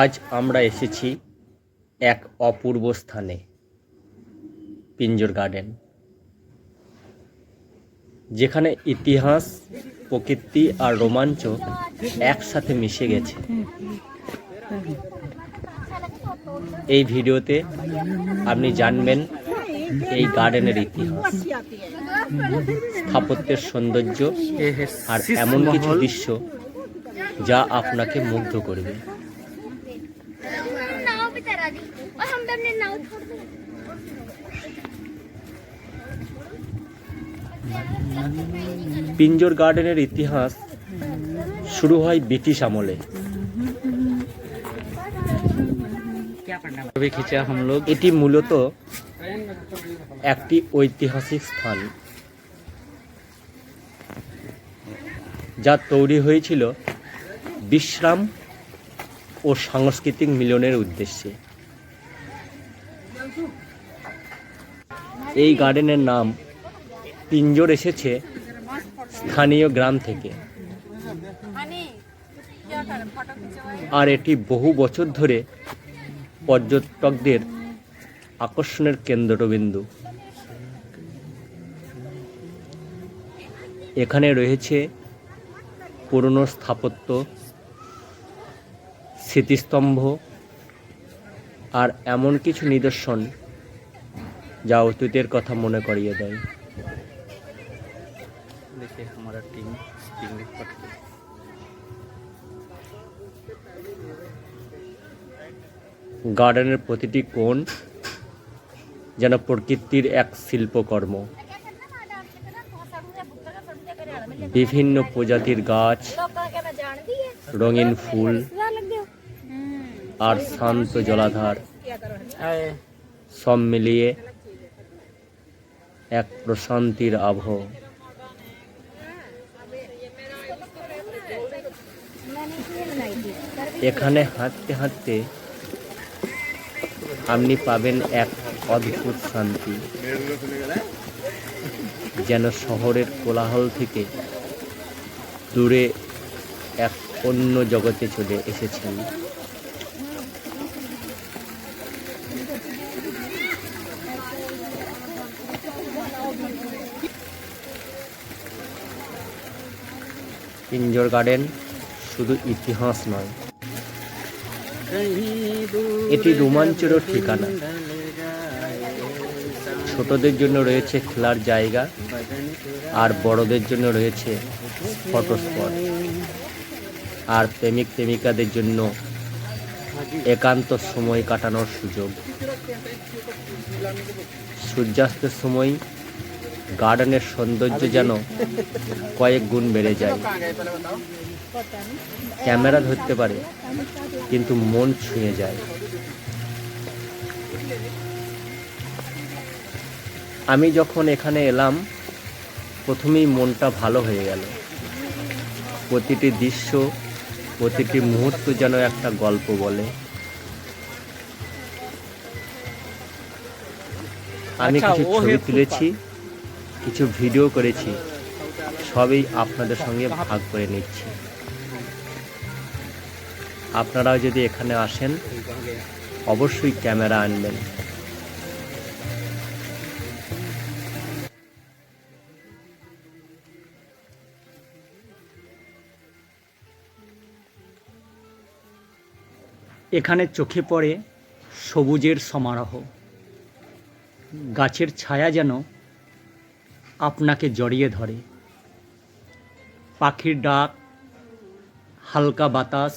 আজ আমরা এসেছি এক অপূর্ব স্থানে, পিঞ্জর গার্ডেন, যেখানে ইতিহাস, প্রকৃতি আর রোমাঞ্চ একসাথে মিশে গেছে। এই ভিডিওতে আপনি জানবেন এই গার্ডেনের ইতিহাস। স্থাপত্যের সৌন্দর্য আর এমন কিছু দৃশ্য যা আপনাকে মুগ্ধ করবে। পিঞ্জোর গার্ডেনের ইতিহাস শুরু হয় ব্রিটিশ আমলে। এটি মূলত একটি ঐতিহাসিক স্থান। যা তৈরি হয়েছিল বিশ্রাম ও সাংস্কৃতিক মিলনের উদ্দেশ্যে। এই গার্ডেনের নাম পিঞ্জর এসেছে স্থানীয় গ্রাম থেকে। আর এটি বহু বছর ধরে পর্যটকদের আকর্ষণের কেন্দ্রবিন্দু। এখানে রয়েছে পুরনো স্থাপত্য স্মৃতিস্তম্ভ আর এমন কিছু নিদর্শন যা অতীতের কথা মনে করিয়ে দেয়। গার্ডেনের প্রতিটি কোণ যেন প্রকৃতির এক শিল্পকর্ম। বিভিন্ন প্রজাতির গাছ, রঙিন ফুল আর শান্ত জলাধার। সব মিলিয়ে এক প্রশান্তির আবহ। এখানে হাঁটতে হাঁটতে আপনি পাবেন এক অদ্ভুত শান্তি। যেন শহরের কোলাহল থেকে দূরে এক অন্য জগতে চলে এসেছেন। পিঞ্জর গার্ডেন শুধু ইতিহাস নয়, এটি রোমাঞ্চেরও ঠিকানা। ছোটদের জন্য রয়েছে খেলার জায়গা আর বড়দের জন্য রয়েছে ফটো স্পট আর প্রেমিক প্রেমিকাদের জন্য একান্ত সময় কাটানোর সুযোগ। সূর্যাস্তের সময় গার্ডেনের সৌন্দর্য যেন কয়েক গুণ বেড়ে যায়। ক্যামেরা ধরতে পারে, কিন্তু মন ছুঁয়ে যায়। আমি যখন এখানে এলাম প্রথমেই মনটা ভালো হয়ে গেল। প্রতিটি দৃশ্য প্রতিটি মুহূর্ত যেন একটা গল্প বলে। আমি আচ্ছা, কিছু ছবি তুলেছি কিছু ভিডিও করেছি সবই আপনাদের সঙ্গে ভাগ করে নিচ্ছি। আপনারাও যদি এখানে আসেন অবশ্যই ক্যামেরা আনবেন। এখানে চোখে পড়ে সবুজের সমারোহ। গাছের ছায়া যেন আপনাকে জড়িয়ে ধরে। পাখির ডাক, হালকা বাতাস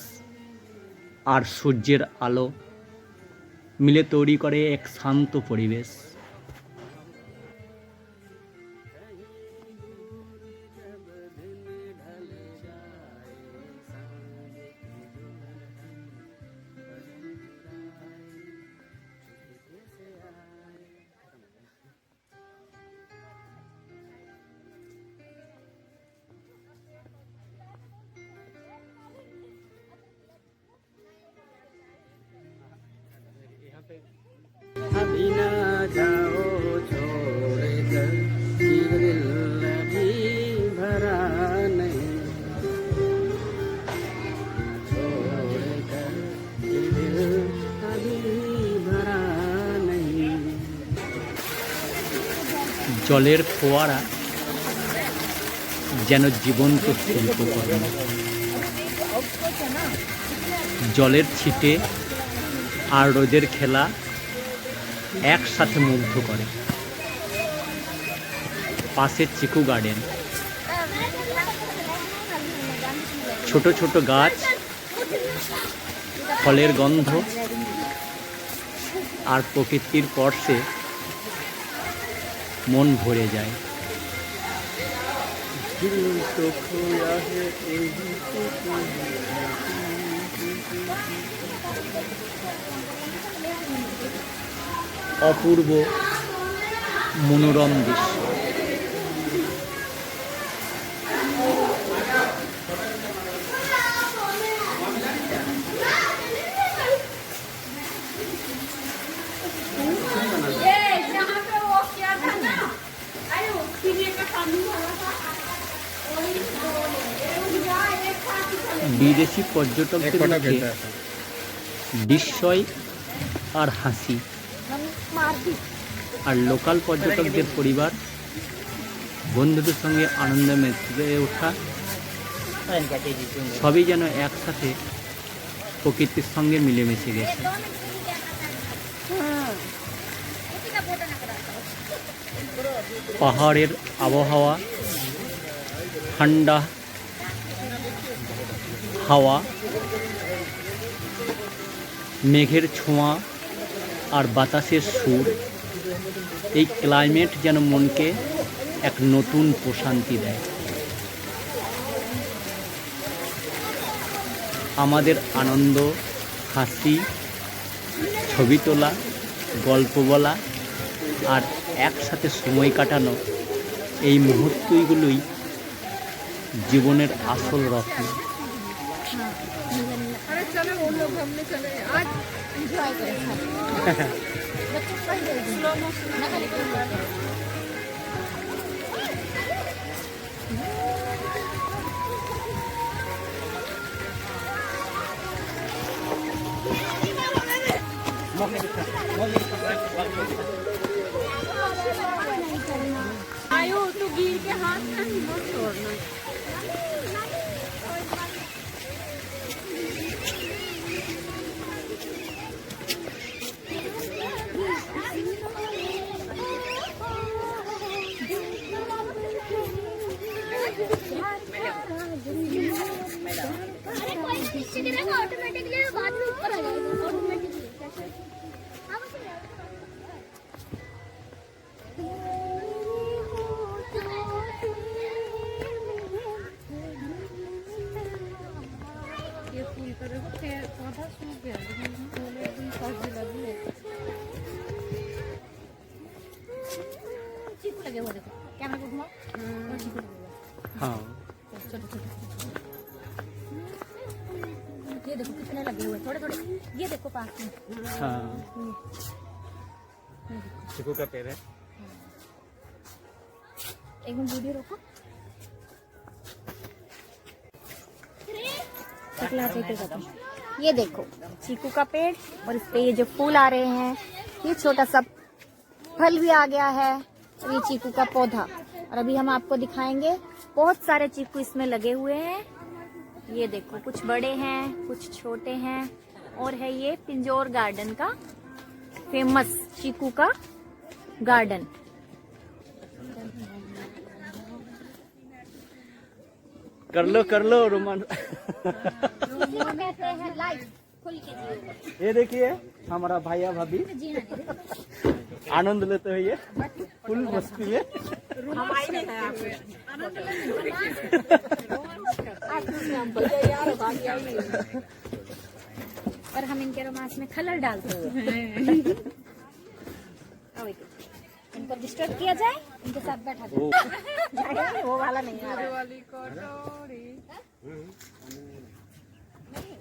আর সূর্যের আলো মিলে তৈরি করে এক শান্ত পরিবেশ। জলের ফোয়ারা যেন জীবন্ত জলের ছিটে আর রোজের খেলা একসাথে মুগ্ধ করে। পাশে চিকু গার্ডেন। ছোট ছোট গাছ, ফলের গন্ধ আর প্রকৃতির পর্শে মন ভরে যায়। অপূর্ব মনোরম দৃশ্য। বিদেশি পর্যটকদের বিস্ময় আর হাসি। আর লোকাল পর্যটকদের পরিবার বন্ধুদের সঙ্গে আনন্দে মেতে ওঠা, সবই যেন একসাথে প্রকৃতির সঙ্গে মিলেমিশে গেছে। পাহাড়ের আবহাওয়া, ঠান্ডা হাওয়া, মেঘের ছোঁয়া আর বাতাসের সুর। এই ক্লাইমেট যেন মনকে এক নতুন প্রশান্তি দেয়। আমাদের আনন্দ, হাসি, ছবি তোলা, গল্প বলা আর একসাথে সময় কাটানো এই মুহূর্তগুলোই জীবনের আসল রত্ন। अरे चलो वो लोग हमने चले। आज एंजॉय करें बच्चों का स्लो मोशन ना खाली आयो तो गिर के हाथ मत छोड़ना। अरे कोई गिरेगा ऑटोमेटिकली बाद में ऊपर आ जाएगा ऑटोमेटिकली ये देखो कितने लगे हुए थोड़े थोड़े। ये देखो पास में। হ্যাঁ चिकू का पेड़ है। एक मिनट वीडियो रोको। ये देखो चीकू का पेड़ और इस पे ये जो फूल आ रहे हैं ये छोटा सा फल भी आ गया है और ये चीकू का पौधा। और अभी हम आपको दिखाएँगे बहुत सारे चीकू इसमें लगे हुए हैं। ये देखो कुछ बड़े हैं कुछ छोटे हैं और है ये पिंजौर गार्डन का फ़ेमस चीकू का गार्डन। कर लो कर लो रोमान कहते हैं लाइफ खुल के जियो। ये देखिए हमारा भैया भाभी। हाँ आनंद लेते हुए फुल मस्ती में। और हम इनके रोमांस में कलर डालते हुए अब एक- इनको डिस्टर्ब किया जाए इनके साथ बैठा जाए जाए, वो वाला नहीं आ रहा वाली कटोरी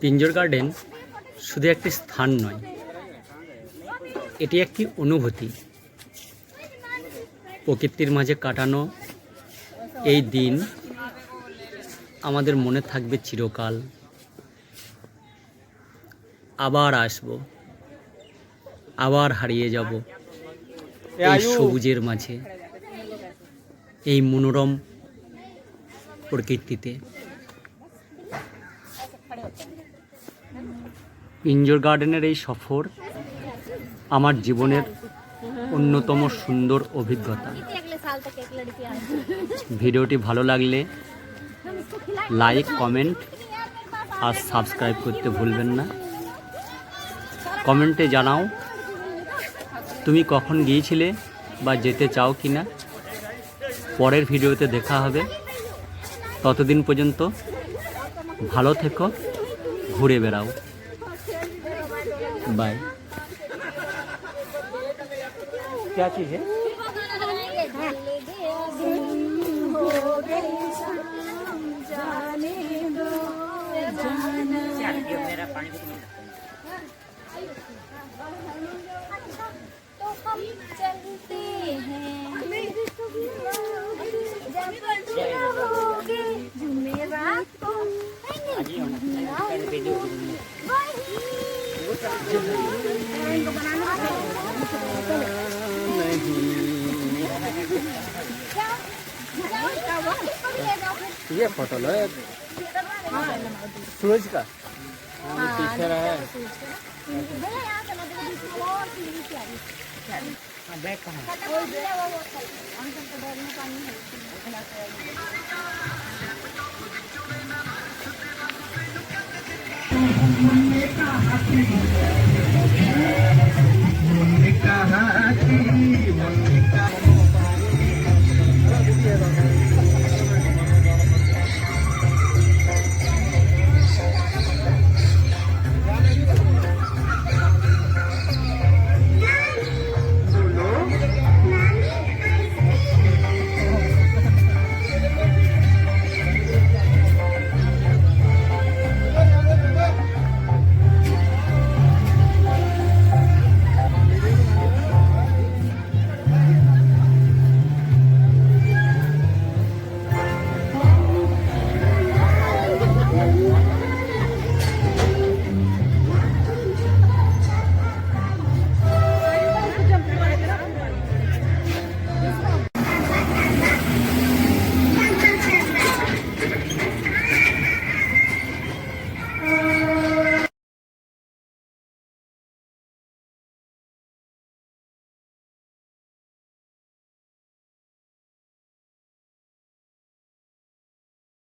পিঞ্জর গার্ডেন শুধু একটি স্থান নয় এটি একটি অনুভূতি প্রকৃতির মাঝে কাটানো এই দিন আমাদের মনে থাকবে চিরকাল। আবার আসব। আবার হারিয়ে যাব এই সবুজের মাঝে এই মনোরম প্রকৃতিতে। ইঞ্জোর গার্ডেনের এই সফর আমার জীবনের অন্যতম সুন্দর অভিজ্ঞতা। ভিডিওটি ভালো লাগলে লাইক কমেন্ট আর সাবস্ক্রাইব করতে ভুলবেন না কমেন্টে জানাও তুমি কখন গিয়েছিলে বা যেতে চাও কি না পরের ভিডিওতে দেখা হবে ততদিন পর্যন্ত ভালো থেকো ঘুরে বেড়াও বাই क्या चीज़ है ये फ़ोटो है सूरज का? हाँ, टीचर है। हाँ, बैग कहाँ हमने कहा